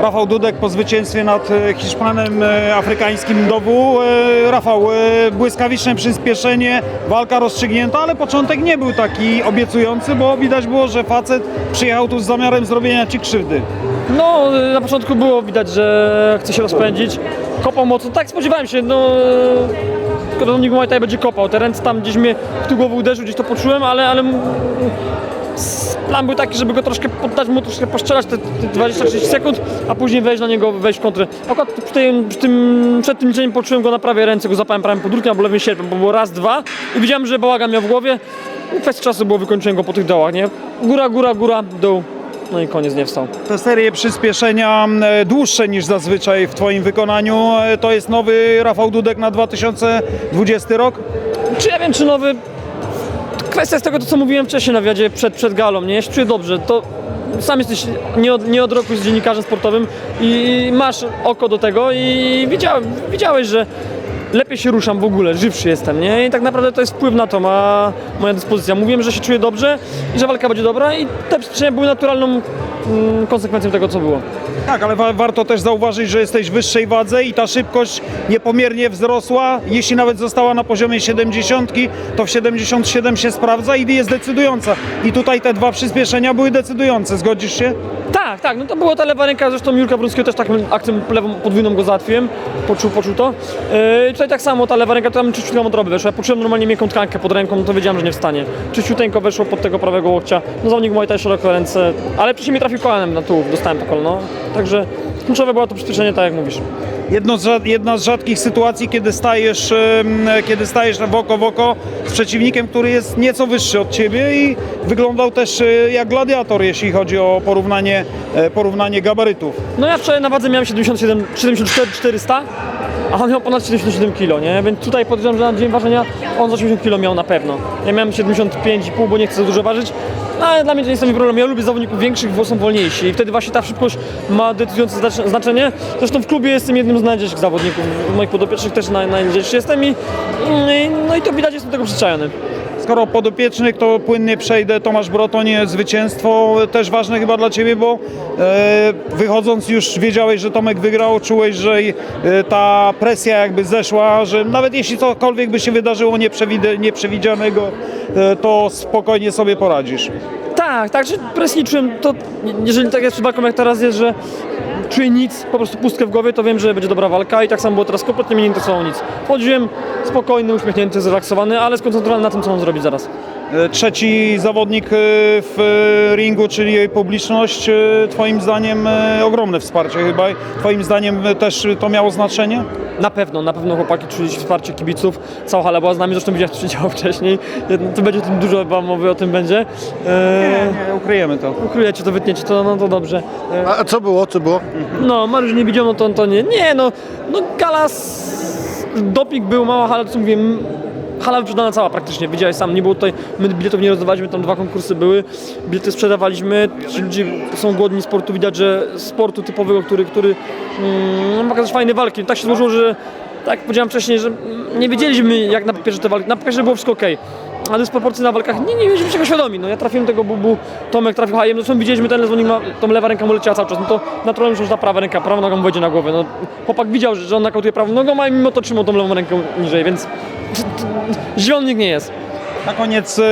Rafał Dudek po zwycięstwie nad e, Hiszpanem e, afrykańskim Dowu. E, Rafał, błyskawiczne przyspieszenie, walka rozstrzygnięta, ale początek nie był taki obiecujący, bo widać było, że facet przyjechał tu z zamiarem zrobienia Ci krzywdy. No, na początku było widać, że chce się rozpędzić. Kopał mocno. Tak, spodziewałem się, no... Rodownik Muay Thai będzie kopał. Te ręce tam gdzieś mnie w tył głowy uderzył, gdzieś to poczułem, ale... ale Plan był taki, żeby go troszkę poddać mu, troszkę poszczelać te, te 20-30 sekund, a później wejść na niego, wejść w kontrę. Akurat przy tym, przy tym, przed tym liczeniem poczułem go na prawej ręce, go zapałem prawym podórkiem albo lewym sierpem, bo było raz, dwa i widziałem, że bałagan miał w głowie. I kwestia czasu było wykończenie go po tych dołach, nie? Góra, góra, góra, dół. No i koniec, nie wstał. Te serie przyspieszenia e, dłuższe niż zazwyczaj w Twoim wykonaniu, e, to jest nowy Rafał Dudek na 2020 rok? Czy ja wiem, czy nowy... Kwestia z tego, to co mówiłem wcześniej na wywiadzie przed, przed galą, nie? Jeśli czuję dobrze, to sam jesteś nie od, nie od roku z dziennikarzem sportowym i masz oko do tego i widziałeś, widziałeś, że lepiej się ruszam w ogóle, żywszy jestem, nie? I tak naprawdę to jest wpływ na to, ma moja dyspozycja. Mówiłem, że się czuję dobrze i że walka będzie dobra i te przyczyny były naturalną mm, konsekwencją tego, co było. Tak, ale wa- warto też zauważyć, że jesteś w wyższej wadze i ta szybkość niepomiernie wzrosła. Jeśli nawet została na poziomie 70, to w 77 się sprawdza i jest decydująca. I tutaj te dwa przyspieszenia były decydujące. Zgodzisz się? Tak, tak, no to była ta lewa ręka, zresztą Jurka Brunskiego też taką akcją lewą podwójną go załatwiłem, poczuł, poczuł to. Yy, tutaj tak samo ta lewa ręka, tam czyściutka odroby weszła, ja poczułem normalnie miękką tkankę pod ręką, no to wiedziałem, że nie wstanie. Czyściuteńko weszło pod tego prawego łokcia, no zawodnik Muay Thai szeroko ręce, ale wcześniej mnie trafił kolanem na tułów, dostałem to kolano, także kluczowe było to przyspieszenie, tak jak mówisz. Jedno z, jedna z rzadkich sytuacji, kiedy stajesz, kiedy stajesz w oko w oko z przeciwnikiem, który jest nieco wyższy od ciebie i wyglądał też e, jak gladiator, jeśli chodzi o porównanie, e, porównanie gabarytów. No ja wczoraj na wadze miałem 77, 74 400, a on miał ponad 77 kg, nie? Więc tutaj podejrzewam, że na dzień ważenia on z 80 kg miał na pewno. Ja miałem 75,5, bo nie chcę dużo ważyć. No ale dla mnie to nie jest ten problem. Ja lubię zawodników większych, bo są wolniejsi i wtedy właśnie ta szybkość ma decydujące znac- znaczenie. Zresztą w klubie jestem jednym z najlżejszych zawodników. Moich podopiecznych też naj, jestem i, i no i to widać, jestem tego przyzwyczajony. Skoro podopiecznych, to płynnie przejdę. Tomasz Brotonie, zwycięstwo też ważne chyba dla Ciebie, bo e, wychodząc już wiedziałeś, że Tomek wygrał, czułeś, że e, ta presja jakby zeszła, że nawet jeśli cokolwiek by się wydarzyło nieprzewide- nieprzewidzianego, e, to spokojnie sobie poradzisz. Tak, tak, że czułem, to jeżeli tak jest przed walką jak teraz jest, że czuję nic, po prostu pustkę w głowie, to wiem, że będzie dobra walka i tak samo było teraz, kompletnie mnie nie interesowało nic. Chodziłem spokojny, uśmiechnięty, zrelaksowany, ale skoncentrowany na tym, co mam zrobić zaraz. E, Trzeci zawodnik e, w e, ringu, czyli jej publiczność, Twoim zdaniem ogromne wsparcie chyba. Twoim zdaniem też to miało znaczenie? Na pewno, na pewno chłopaki czuli wsparcie kibiców, cała hala była z nami, zresztą widziałeś, co się działo wcześniej, to będzie tym dużo chyba mowy o tym będzie. Eee, Nie, ukryjemy to. ukryjecie to, wytniecie to, no to dobrze. A co było, co było? No, Mariusz nie widział, no to, to nie. Nie, no, no gala, s- doping był, mała hala, co mówię, hala wyprzedana cała praktycznie, widziałeś sam, nie było tutaj, my biletów nie rozdawaliśmy, tam dwa konkursy były, bilety sprzedawaliśmy, ci ludzie są głodni sportu, widać, że sportu typowego, który, który mm, ma pokazać fajne walki. Tak się złożyło, że tak jak powiedziałem wcześniej, że nie wiedzieliśmy jak na papierze te walki, na papierze było wszystko ok. Ale dysproporcje na walkach nie, nie byliśmy czego świadomi. No ja trafiłem tego bubu, Tomek trafił hajem, zresztą widzieliśmy ten ma, tą lewa ręka mu leciała cały czas, no to naturalnie że ta prawa ręka, prawa noga mu wejdzie na głowę. No, chłopak widział, że, że on nakautuje prawą nogą, a mimo to trzymał tą lewą rękę niżej, więc zielony nikt nie jest. Na koniec y,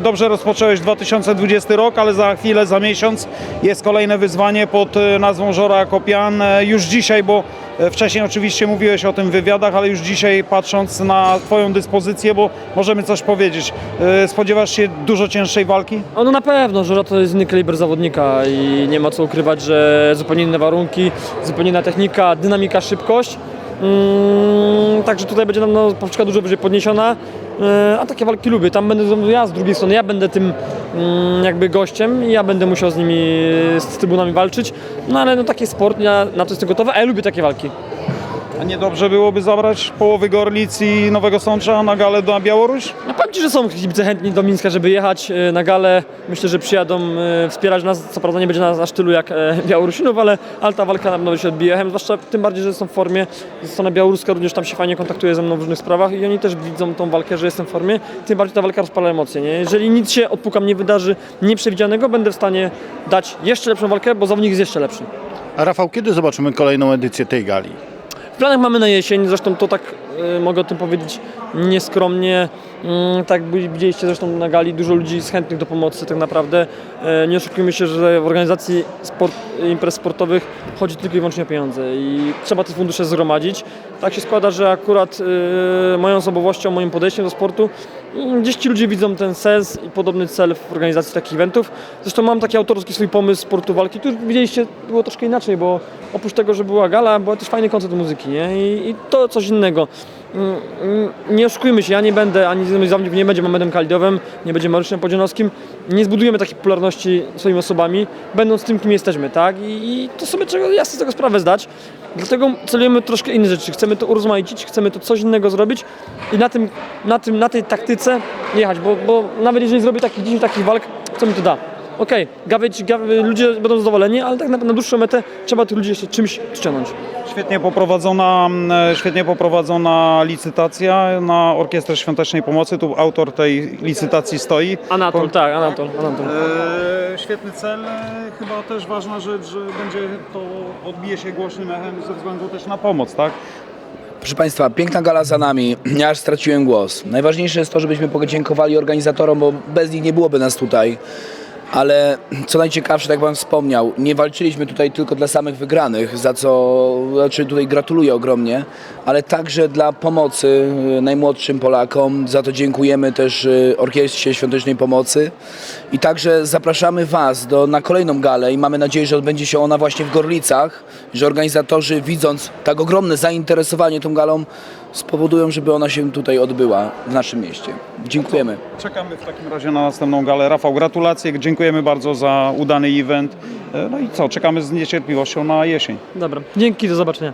dobrze rozpocząłeś 2020 rok, ale za chwilę, za miesiąc jest kolejne wyzwanie pod y, nazwą Żora Kopian. E, Już dzisiaj, bo e, wcześniej oczywiście mówiłeś o tym w wywiadach, ale już dzisiaj patrząc na Twoją dyspozycję, bo możemy coś powiedzieć, e, spodziewasz się dużo cięższej walki? No na pewno, Żora to jest inny kaliber zawodnika i nie ma co ukrywać, że zupełnie inne warunki, zupełnie inna technika, dynamika, szybkość. Mm, także tutaj będzie nam no, poprzeczka dużo wyżej podniesiona, e, a takie walki lubię. Tam będę ja z drugiej strony, ja będę tym mm, jakby gościem i ja będę musiał z nimi, z trybunami walczyć. No ale no taki sport, ja na to jestem gotowy, a ja lubię takie walki. A nie dobrze byłoby zabrać połowy Gorlic i Nowego Sącza na galę na Białoruś? No powiem Ci, że są kibice chętni do Mińska, żeby jechać e, na galę. Myślę, że przyjadą e, wspierać nas. Co prawda nie będzie nas aż tylu jak e, Białorusinów, ale, ale ta walka na pewno się odbije. Zwłaszcza tym bardziej, że są w formie. Strona białoruska również tam się fajnie kontaktuje ze mną w różnych sprawach i oni też widzą tą walkę, że jestem w formie. Tym bardziej ta walka rozpala emocje. Nie? Jeżeli nic się, odpukam, nie wydarzy nieprzewidzianego, będę w stanie dać jeszcze lepszą walkę, bo zawodnik jest jeszcze lepszy. A Rafał, kiedy zobaczymy kolejną edycję tej gali? W planach mamy na jesień, zresztą to tak mogę o tym powiedzieć nieskromnie. Mm, tak widzieliście zresztą na gali, dużo ludzi jest chętnych do pomocy tak naprawdę. E, nie oszukujmy się, że w organizacji sport, imprez sportowych chodzi tylko i wyłącznie o pieniądze i trzeba te fundusze zgromadzić. Tak się składa, że akurat e, moją osobowością, moim podejściem do sportu mm, gdzieś ci ludzie widzą ten sens i podobny cel w organizacji takich eventów. Zresztą mam taki autorski swój pomysł sportu walki, tu widzieliście, było troszkę inaczej, bo oprócz tego, że była gala, była też fajny koncert muzyki, nie? I, i to coś innego. Nie oszukujmy się, ja nie będę, ani z zawodników nie będzie Mamedem Kalidiowym, nie będzie Mariuszem Podzianowskim. Nie zbudujemy takiej popularności swoimi osobami, będąc tym, kim jesteśmy, tak? I, i to sobie trzeba jasno z tego sprawę zdać. Dlatego celujemy troszkę inne rzeczy. Chcemy to urozmaicić, chcemy to coś innego zrobić i na, tym, na, tym, na tej taktyce jechać, bo, bo nawet jeżeli zrobię takich 10 takich walk, co mi to da? Okej, gawieć, gawie, ludzie będą zadowoleni, ale tak na, na dłuższą metę trzeba tych ludzi jeszcze czymś ściągnąć. Świetnie poprowadzona, e, świetnie poprowadzona licytacja na Orkiestrę Świątecznej Pomocy. Tu autor tej licytacji stoi. Anatol, tak, Anatol, Anatol. E, świetny cel, chyba też ważna rzecz, że będzie to odbije się głośnym echem ze względu też na pomoc, tak? Proszę Państwa, piękna gala za nami. Ja aż straciłem głos. Najważniejsze jest to, żebyśmy podziękowali organizatorom, bo bez nich nie byłoby nas tutaj. Ale co najciekawsze, tak jak Pan wspomniał, nie walczyliśmy tutaj tylko dla samych wygranych, za co znaczy tutaj gratuluję ogromnie, ale także dla pomocy y, najmłodszym Polakom. Za to dziękujemy też y, Orkiestrze Świątecznej Pomocy. I także zapraszamy Was do, na kolejną galę i mamy nadzieję, że odbędzie się ona właśnie w Gorlicach, że organizatorzy widząc tak ogromne zainteresowanie tą galą spowodują, żeby ona się tutaj odbyła w naszym mieście. Dziękujemy. Czekamy w takim razie na następną galę. Rafał, gratulacje, dziękujemy bardzo za udany event. E, No i co, czekamy z niecierpliwością na jesień. Dobra, dzięki, do zobaczenia.